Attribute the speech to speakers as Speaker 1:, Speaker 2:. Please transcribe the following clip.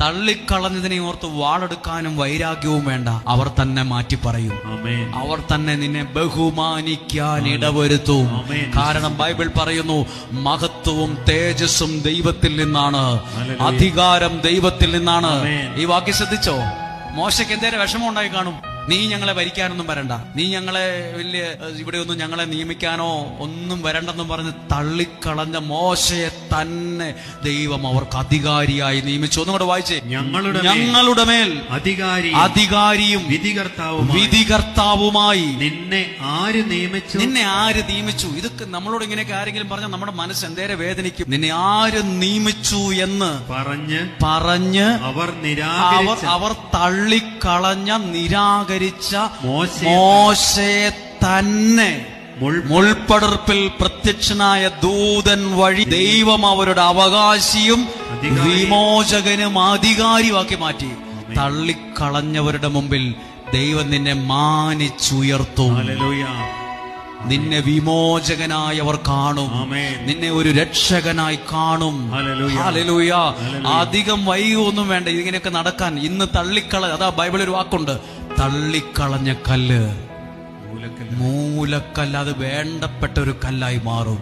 Speaker 1: തള്ളിക്കളഞ്ഞതിനെ ഓർത്ത് വാളെടുക്കാനും വൈരാഗ്യവും വേണ്ട. അവർ തന്നെ മാറ്റി പറയും. അവർ തന്നെ നിന്നെ ബഹുമാനിക്കാൻ ഇടവരുത്തും. കാരണം ബൈബിൾ പറയുന്നു മഹത്വവും തേജസ്സും ദൈവത്തിൽ നിന്നാണ്. അധികാരം ദൈവത്തിൽ നിന്നാണ്. ഈ വാക്യം ശ്രദ്ധിച്ചോ? മോശയ്ക്ക് എന്തേലും വിഷമം ഉണ്ടായി കാണും. നീ ഞങ്ങളെ ഭരിക്കാനൊന്നും വരണ്ട. നീ ഞങ്ങളെ വലിയ ഇവിടെ ഒന്നും ഞങ്ങളെ നിയമിക്കാനോ ഒന്നും വരണ്ടെന്നും പറഞ്ഞ് തള്ളിക്കളഞ്ഞ മോശയെ തന്നെ ദൈവം അവർക്ക് അധികാരിയായി നിയമിച്ചു. ഒന്നും കൂടെ വായിച്ചേ.
Speaker 2: ഞങ്ങളുടെ
Speaker 1: ഞങ്ങളുടെ മേൽ
Speaker 2: അധികാരി
Speaker 1: അധികാരിയും
Speaker 2: വിധികർത്താവും
Speaker 1: വിധികർത്താവുമായി
Speaker 2: നിന്നെ ആര് നിയമിച്ചു?
Speaker 1: നിന്നെ ആര് നിയമിച്ചു? ഇതൊക്കെ നമ്മളോട് ഇങ്ങനെയൊക്കെ ആരെങ്കിലും പറഞ്ഞാൽ നമ്മുടെ മനസ്സ് എന്തേരെ വേദനിക്കും? നിന്നെ ആര് നിയമിച്ചു എന്ന്
Speaker 2: പറഞ്ഞ്
Speaker 1: പറഞ്ഞ്
Speaker 2: അവർ നിരാ
Speaker 1: അവർ തള്ളിക്കളഞ്ഞ നിരാകരിച്ച
Speaker 2: മോശയെ
Speaker 1: മോശയെ തന്നെ
Speaker 2: മുൾ-
Speaker 1: മുൾപ്പടർപ്പിൽ പ്രത്യക്ഷനായ ദൂതൻ വഴി ദൈവം അവരുടെ അവകാശിയും വിമോചകനും അധികാരിയുമാക്കി മാറ്റി. തള്ളിക്കളഞ്ഞവരുടെ മുമ്പിൽ ദൈവം നിന്നെ മാനിച്ചുയർത്തും. നിന്നെ വിമോചകനായവർ അവർ കാണും നിന്നെ ഒരു രക്ഷകനായി കാണും. അധികം വൈകൊന്നും വേണ്ട ഇതിങ്ങനെയൊക്കെ നടക്കാൻ. ഇന്ന് തള്ളിക്കള അതാ ബൈബിളിൽ ഒരു വാക്കുണ്ട്. തള്ളിക്കളഞ്ഞ കല്ല് മൂലക്കല്ല്. അത് വേണ്ടപ്പെട്ട ഒരു കല്ലായി മാറും.